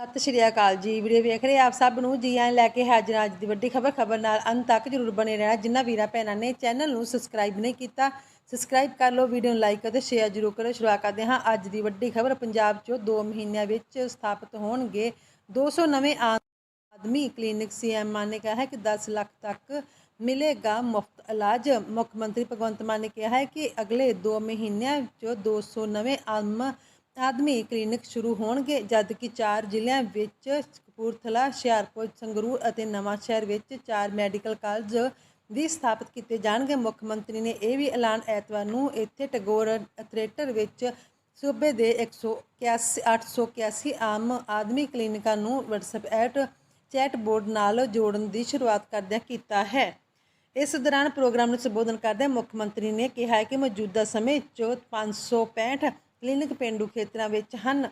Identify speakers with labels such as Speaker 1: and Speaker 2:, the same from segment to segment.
Speaker 1: ਸਤਿ ਸ਼੍ਰੀ ਅਕਾਲ ਜੀ। ਵੀਡੀਓ ਵੇਖ ਰਹੇ ਆਪ ਸਭ ਨੂੰ। ਜੀ ਆਇਆਂ ਲੈ ਕੇ ਹਾਜ਼ਰ ਹਾਂ ਅੱਜ ਦੀ ਵੱਡੀ ਖਬਰ। ਖਬਰ ਨਾਲ ਅੰਤ ਤੱਕ ਜਰੂਰ ਬਣੇ ਰਹਿਣਾ। ਜਿਨ੍ਹਾਂ ਵੀਰਾਂ ਭੈਣਾਂ ਨੇ ਚੈਨਲ ਨੂੰ ਸਬਸਕ੍ਰਾਈਬ ਨਹੀਂ ਕੀਤਾ, ਸਬਸਕ੍ਰਾਈਬ ਕਰ ਲਓ, ਵੀਡੀਓ ਨੂੰ ਲਾਈਕ ਅਤੇ ਸ਼ੇਅਰ ਜਰੂਰ ਕਰੋ। ਸ਼ੁਰੂਆਤ ਕਰਦੇ ਹਾਂ ਅੱਜ ਦੀ ਵੱਡੀ ਖਬਰ। ਪੰਜਾਬ 'ਚੋਂ 2 ਮਹੀਨਿਆਂ ਵਿੱਚ ਸਥਾਪਿਤ ਹੋਣਗੇ 200 ਨਵੇਂ ਆਦਮੀ ਕਲੀਨਿਕ। ਸੀਐਮ ਨੇ ਕਿਹਾ ਹੈ ਕਿ 10 ਲੱਖ ਤੱਕ ਮਿਲੇਗਾ ਮੁਫਤ ਇਲਾਜ। ਮੁੱਖ ਮੰਤਰੀ ਭਗਵੰਤ ਮਾਨ ਨੇ ਕਿਹਾ ਹੈ ਕਿ ਅਗਲੇ 2 ਮਹੀਨਿਆਂ 'ਚ 200 ਨਵੇਂ ਆਮ ਆਦਮੀ ਕਲੀਨਿਕ ਸ਼ੁਰੂ ਹੋਣਗੇ, ਜਦ ਕਿ 4 ਜ਼ਿਲ੍ਹਿਆਂ ਵਿੱਚ ਕਪੂਰਥਲਾ, ਹੁਸ਼ਿਆਰਪੁਰ, ਸੰਗਰੂਰ ਅਤੇ ਨਵਾਂ ਸ਼ਹਿਰ ਵਿੱਚ ਚਾਰ ਮੈਡੀਕਲ ਕਾਲਜ ਵੀ ਸਥਾਪਿਤ ਕੀਤੇ ਜਾਣਗੇ। ਮੁੱਖ ਮੰਤਰੀ ਨੇ ਇਹ ਵੀ ਐਲਾਨ ਐਤਵਾਰ ਨੂੰ ਇੱਥੇ ਟੈਗੋਰ ਥੀਏਟਰ ਵਿੱਚ ਸੂਬੇ ਦੇ 181 881 ਆਮ ਆਦਮੀ ਕਲੀਨਿਕਾਂ ਨੂੰ WhatsApp ਐਟ ਚੈਟ ਬੋਰਡ ਨਾਲ ਜੋੜਨ ਦੀ ਸ਼ੁਰੂਆਤ ਕਰਦਿਆਂ ਕੀਤਾ ਹੈ। ਇਸ ਦੌਰਾਨ ਪ੍ਰੋਗਰਾਮ ਨੂੰ ਸੰਬੋਧਨ ਕਰਦਿਆਂ ਮੁੱਖ ਮੰਤਰੀ ਨੇ ਕਿਹਾ ਕਿ ਮੌਜੂਦਾ ਸਮੇਂ 'ਚ 565 ਕਲੀਨਿਕ ਪਿੰਡੂ ਖੇਤਰਾਂ ਵਿੱਚ ਹਨ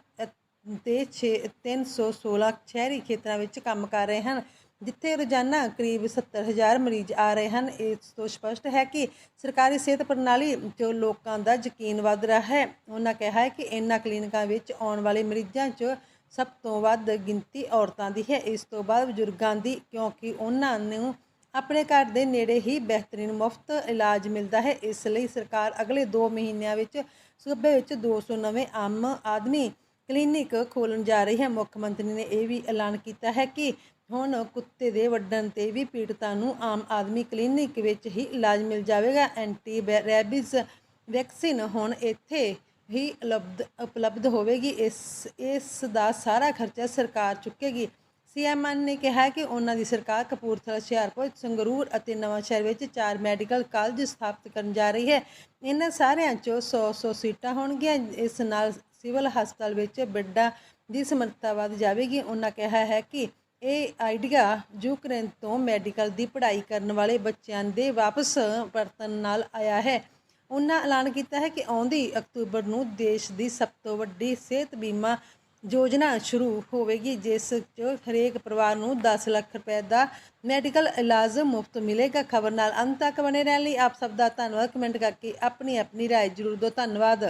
Speaker 1: ਤੇ 6 316 ਸ਼ਹਿਰੀ ਖੇਤਰਾਂ ਵਿੱਚ ਕੰਮ ਕਰ ਰਹੇ ਹਨ, ਜਿੱਥੇ ਰੋਜ਼ਾਨਾ ਕਰੀਬ 70000 ਮਰੀਜ਼ ਆ ਰਹੇ ਹਨ। ਇਸ ਤੋਂ ਸਪਸ਼ਟ ਹੈ ਕਿ ਸਰਕਾਰੀ ਸਿਹਤ ਪ੍ਰਣਾਲੀ 'ਚ ਲੋਕਾਂ ਦਾ ਯਕੀਨ ਵਧ ਰਿਹਾ ਹੈ, ਉਹਨਾਂ ਕਿਹਾ ਹੈ ਕਿ ਇਨ੍ਹਾਂ ਕਲੀਨਿਕਾਂ ਵਿੱਚ ਆਉਣ ਵਾਲੇ ਮਰੀਜ਼ਾਂ 'ਚ ਸਭ ਤੋਂ ਵੱਧ ਗਿਣਤੀ ਔਰਤਾਂ ਦੀ ਹੈ। ਇਸ ਤੋਂ ਬਾਅਦ ਬਜ਼ੁਰਗਾਂ ਦੀ, ਕਿਉਂਕਿ ਉਹਨਾਂ ਨੂੰ ਆਪਣੇ ਘਰ ਦੇ ਨੇੜੇ ਹੀ ਬਿਹਤਰੀਨ ਮੁਫਤ ਇਲਾਜ ਮਿਲਦਾ ਹੈ। ਇਸ ਲਈ ਸਰਕਾਰ ਅਗਲੇ 2 ਮਹੀਨਿਆਂ ਵਿੱਚ ਸੂਬੇ ਵਿੱਚ 200 ਨਵੇਂ ਆਮ ਆਦਮੀ ਕਲੀਨਿਕ ਖੋਲਣ ਜਾ ਰਹੀ ਹੈ। ਮੁੱਖ ਮੰਤਰੀ ਨੇ ਇਹ ਵੀ ਐਲਾਨ ਕੀਤਾ ਹੈ ਕਿ ਹੁਣ ਕੁੱਤੇ ਦੇ ਵੱਢਣ ਤੇ ਵੀ ਪੀੜਤਾਂ ਨੂੰ ਆਮ ਆਦਮੀ ਕਲੀਨਿਕ ਵਿੱਚ ਹੀ ਇਲਾਜ ਮਿਲ ਜਾਵੇਗਾ। ਐਂਟੀ ਰੈਬਿਸ ਵੈਕਸੀਨ ਹੁਣ ਇੱਥੇ ਹੀ ਉਪਲਬਧ ਉਪਲਬਧ ਹੋਵੇਗੀ। ਇਸ ਇਸ ਦਾ ਸਾਰਾ ਖਰਚਾ ਸਰਕਾਰ ਚੁੱਕੇਗੀ। ਸੀਐਮ ਨੇ ਕਿਹਾ ਕਿ ਉਹਨਾਂ ਦੀ ਸਰਕਾਰ ਕਪੂਰਥਲਾ ਹੁਸ਼ਿਆਰਪੁਰ ਸੰਗਰੂਰ ਅਤੇ ਨਵਾਂ ਸ਼ਹਿਰ ਵਿੱਚ ਚਾਰ ਮੈਡੀਕਲ ਕਾਲਜ ਸਥਾਪਿਤ ਕਰਨ ਜਾ ਰਹੀ ਹੈ। ਇਹਨਾਂ ਸਾਰਿਆਂ 'ਚੋਂ 100-100 ਸੀਟਾਂ ਹੋਣਗੀਆਂ। ਇਸ ਨਾਲ ਸਿਵਲ ਹਸਪਤਾਲ ਵਿੱਚ ਬੈੱਡਾਂ ਦੀ ਸਮਰੱਥਾ ਵਧ ਜਾਵੇਗੀ। ਉਹਨਾਂ ਕਿਹਾ ਹੈ ਕਿ ਇਹ ਆਈਡੀਆ ਯੂਕਰੇਨ ਤੋਂ ਮੈਡੀਕਲ ਦੀ ਪੜ੍ਹਾਈ ਕਰਨ ਵਾਲੇ ਬੱਚਿਆਂ ਦੇ ਵਾਪਸ ਪਰਤਣ ਨਾਲ ਆਇਆ ਹੈ। ਉਹਨਾਂ ਐਲਾਨ ਕੀਤਾ ਹੈ ਕਿ ਆਉਂਦੀ ਅਕਤੂਬਰ ਨੂੰ ਦੇਸ਼ ਦੀ ਸਭ ਤੋਂ ਵੱਡੀ ਸਿਹਤ ਬੀਮਾ ਯੋਜਨਾ ਸ਼ੁਰੂ ਹੋਵੇਗੀ ਜਿਸ 'ਚ ਹਰੇਕ ਪਰਿਵਾਰ ਨੂੰ 10 ਲੱਖ ਰੁਪਏ ਦਾ ਮੈਡੀਕਲ ਇਲਾਜ ਮੁਫਤ ਮਿਲੇਗਾ ਖਬਰ ਨਾਲ ਅੰਤ ਤੱਕ ਬਣੇ ਰਹਿਣ ਲਈ ਆਪ ਸਭ ਦਾ ਧੰਨਵਾਦ ਕਮੈਂਟ ਕਰਕੇ ਆਪਣੀ ਆਪਣੀ رائے ਜ਼ਰੂਰ ਦਿਓ ਧੰਨਵਾਦ